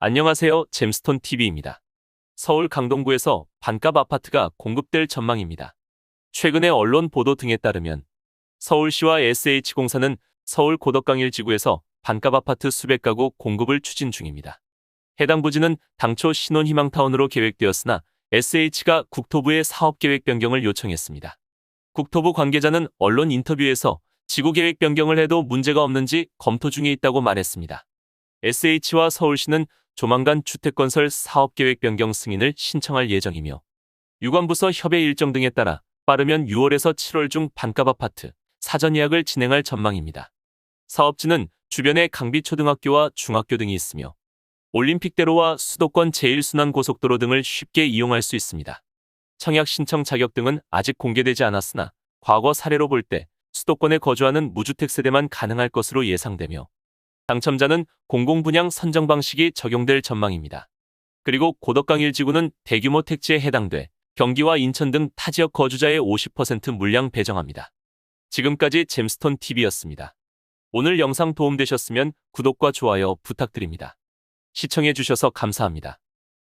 안녕하세요. 잼스톤 TV입니다. 서울 강동구에서 반값 아파트가 공급될 전망입니다. 최근의 언론 보도 등에 따르면 서울시와 SH공사는 서울 고덕강 일 지구에서 반값 아파트 수백 가구 공급을 추진 중입니다. 해당 부지는 당초 신혼희망타운으로 계획되었으나 SH가 국토부에 사업계획 변경을 요청했습니다. 국토부 관계자는 언론 인터뷰에서 지구계획 변경을 해도 문제가 없는지 검토 중에 있다고 말했습니다. SH와 서울시는 조만간 주택건설 사업계획 변경 승인을 신청할 예정이며 유관부서 협의 일정 등에 따라 빠르면 6월에서 7월 중 반값 아파트 사전 예약을 진행할 전망입니다. 사업지는 주변에 강비초등학교와 중학교 등이 있으며 올림픽대로와 수도권 제1순환 고속도로 등을 쉽게 이용할 수 있습니다. 청약 신청 자격 등은 아직 공개되지 않았으나 과거 사례로 볼 때 수도권에 거주하는 무주택 세대만 가능할 것으로 예상되며 당첨자는 공공분양 선정 방식이 적용될 전망입니다. 그리고 고덕강일 지구는 대규모 택지에 해당돼 경기와 인천 등 타 지역 거주자의 50% 물량 배정합니다. 지금까지 잼스톤 TV였습니다. 오늘 영상 도움되셨으면 구독과 좋아요 부탁드립니다. 시청해주셔서 감사합니다.